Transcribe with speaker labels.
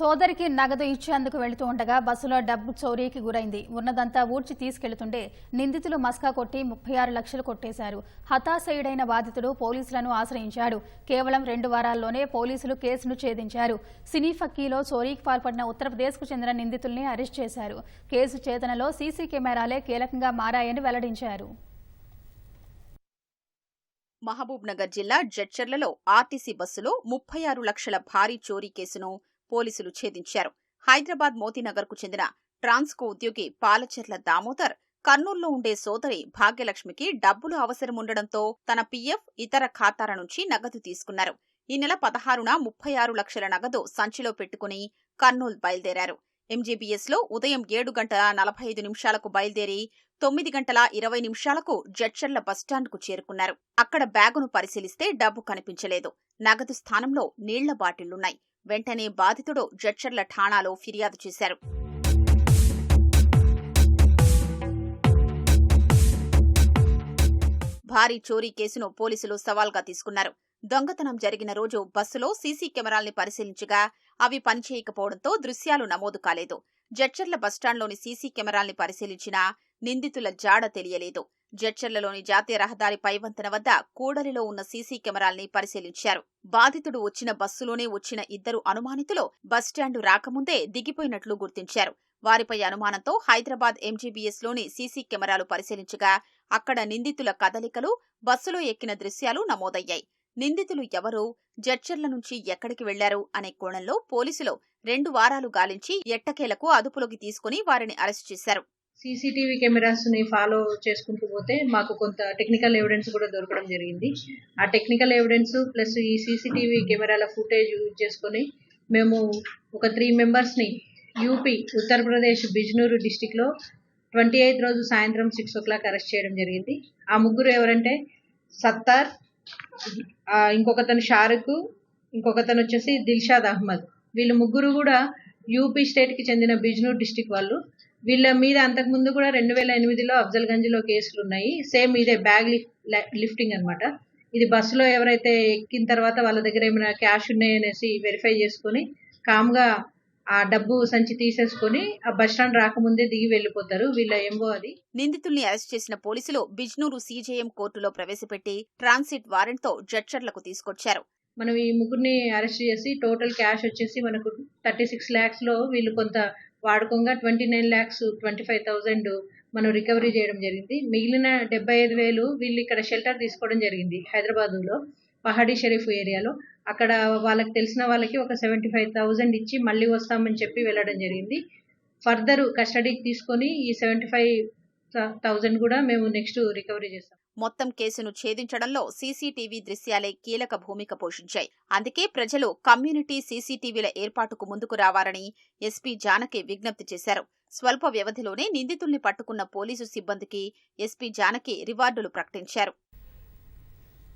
Speaker 1: సోదరికి నగదు ఇచ్చేందుకు వెళుతూ ఉండగా బస్సులో డబ్బు చోరీకి గురైంది. ఉన్నదంతా ఊడ్చి తీసుకెళ్తుంటే నిందితులు మస్కా కొట్టి ముప్పై ఆరు లక్షలు కొట్టేశారు. హతాశయుడైన బాధితుడు పోలీసులను ఆశ్రయించాడు. కేవలం రెండు వారాల్లోనే పోలీసులు కేసును ఛేదించారు. సినీ ఫక్కీలో చోరీకి పాల్పడిన ఉత్తరప్రదేశ్కు చెందిన నిందితుల్ని అరెస్ట్ చేశారు. కేసు ఛేదనలో సీసీ కెమెరాలే కీలకంగా మారాయని వెల్లడించారు.
Speaker 2: మహబూబ్ నగర్ జిల్లా జడ్చర్లలో ఆర్టీసీ బస్సులో ముప్పై ఆరు లక్షల భారీ చోరీ కేసును పోలీసులు ఛేదించారు. హైదరాబాద్ మోతీనగర్కు చెందిన ట్రాన్స్కో ఉద్యోగి పాలచెర్ల దామోదర్ కర్నూల్లో ఉండే సోదరి భాగ్యలక్ష్మికి డబ్బులు అవసరం ఉండడంతో తన పీఎఫ్ ఇతర ఖాతాల నుంచి నగదు తీసుకున్నారు. ఈ నెల పదహారున ముప్పై ఆరు లక్షల నగదు సంచిలో పెట్టుకుని కర్నూలు బయలుదేరారు. ఎంజీబీఎస్లో ఉదయం ఏడు గంటల నలభై ఐదు నిమిషాలకు బయలుదేరి తొమ్మిది గంటల ఇరవై నిమిషాలకు జడ్చర్ల బస్టాండ్కు చేరుకున్నారు. అక్కడ బ్యాగును పరిశీలిస్తే డబ్బు కనిపించలేదు. నగదు స్థానంలో నీళ్ళ బాటిళ్ళున్నాయి. వెంటనే బాధితుడు జడ్చర్ల ఠాణాలో ఫిర్యాదు చేశారు. భారీ చోరీ కేసును పోలీసులు సవాల్గా తీసుకున్నారు. దొంగతనం జరిగిన రోజు బస్సులో సీసీ కెమెరాల్ని పరిశీలించగా అవి పనిచేయకపోవడంతో దృశ్యాలు నమోదు కాలేదు. జడ్చర్ల బస్టాండ్లోని సీసీ కెమెరాల్ని పరిశీలించినా నిందితుల జాడ తెలియలేదు. జడ్చర్లలోని జాతీయ రహదారి పైవంతెన వద్ద కూడలిలో ఉన్న సీసీ కెమెరాల్ని పరిశీలించారు. బాధితుడు వచ్చిన బస్సులోనే వచ్చిన ఇద్దరు అనుమానితులు బస్టాండు రాకముందే దిగిపోయినట్లు గుర్తించారు. వారిపై అనుమానంతో హైదరాబాద్ ఎంజీబీఎస్లోని సీసీ కెమెరాలు పరిశీలించగా అక్కడ నిందితుల కదలికలు బస్సులో ఎక్కిన దృశ్యాలు నమోదయ్యాయి. నిందితులు ఎవరు జడ్చర్ల నుంచి ఎక్కడికి వెళ్ళారు అనే కోణంలో పోలీసులు రెండు వారాలు గాలించి ఎట్టకేలకు అదుపులోకి తీసుకుని వారిని అరెస్టు చేశారు.
Speaker 3: సీసీటీవీ కెమెరాస్ని ఫాలో చేసుకుంటూ పోతే మాకు కొంత టెక్నికల్ ఎవిడెన్స్ కూడా దొరకడం జరిగింది. ఆ టెక్నికల్ ఎవిడెన్స్ ప్లస్ ఈ సీసీటీవీ కెమెరాల ఫుటేజ్ యూజ్ చేసుకొని మేము ఒక త్రీ మెంబర్స్ని యూపీ ఉత్తరప్రదేశ్ బిజ్నూరు డిస్టిక్లో ట్వంటీ ఎయిత్ రోజు సాయంత్రం సిక్స్ ఓ క్లాక్ అరెస్ట్ చేయడం జరిగింది. ఆ ముగ్గురు ఎవరంటే సత్తార్ ఇంకొకతను షారుఖ్ ఇంకొకతను వచ్చేసి దిల్షాద్ అహ్మద్. వీళ్ళు ముగ్గురు కూడా యూపీ స్టేట్కి చెందిన బిజ్నూర్ డిస్టిక్ వాళ్ళు. వీళ్ళ మీద అంతకుముందు కూడా రెండు వేల ఎనిమిదిలో అఫ్జల్గంజ్లో కేసులు ఉన్నాయి సేమ్ ఇదే బ్యాగ్ లిఫ్టింగ్ అన్నమాట. ఇది బస్సులో ఎవరైతే ఎక్కిన తర్వాత వాళ్ళ దగ్గర ఏమైనా క్యాష్ ఉన్నాయనేసి వెరిఫై చేసుకొని కామ్గా ఆ డబ్బు సంచి తీసేసుకొని ఆ బస్ స్టాండ్ రాకముందే దిగి వెళ్ళిపోతారు. వీళ్ళ ఎంబో అది.
Speaker 2: నిందితుల్ని అరెస్ట్ చేసిన పోలీసులు బిజ్నూరు సీజేఎం కోర్టులో ప్రవేశపెట్టి ట్రాన్సిట్ వారెంట్తో జడ్చర్లకు తీసుకొచ్చారు.
Speaker 3: మనం ఈ ముగ్గురిని అరెస్ట్ చేసి టోటల్ క్యాష్ వచ్చేసి మనకు థర్టీ సిక్స్ ల్యాక్స్లో వీళ్ళు కొంత వాడుకోగా twenty nine lakhs twenty five thousand మనం రికవరీ చేయడం జరిగింది. మిగిలిన డెబ్బై ఐదు వేలు వీళ్ళు ఇక్కడ షెల్టర్ తీసుకోవడం జరిగింది హైదరాబాదులో పహాడీ షరీఫ్ ఏరియాలో. అక్కడ వాళ్ళకి తెలిసిన వాళ్ళకి ఒక సెవెంటీ ఫైవ్ థౌజండ్ ఇచ్చి మళ్ళీ వస్తామని చెప్పి వెళ్ళడం జరిగింది. ఫర్దర్ కస్టడీకి తీసుకొని ఈ సెవెంటీ ఫైవ్ థౌజండ్ కూడా మేము నెక్స్ట్ రికవరీ చేస్తాం.
Speaker 2: మొత్తం కేసును ఛేదించడంలో సీసీటీవీ దృశ్యాలే కీలక భూమిక పోషించాయి. అందుకే ప్రజలు కమ్యూనిటీ సీసీటీవీల ఏర్పాటుకు ముందుకు రావాలని ఎస్పీ జానకి విజ్ఞప్తి చేశారు. స్వల్ప వ్యవధిలోనే నిందితుల్ని పట్టుకున్న పోలీసు సిబ్బందికి ఎస్పీ జానకి రివార్డులు ప్రకటించారు.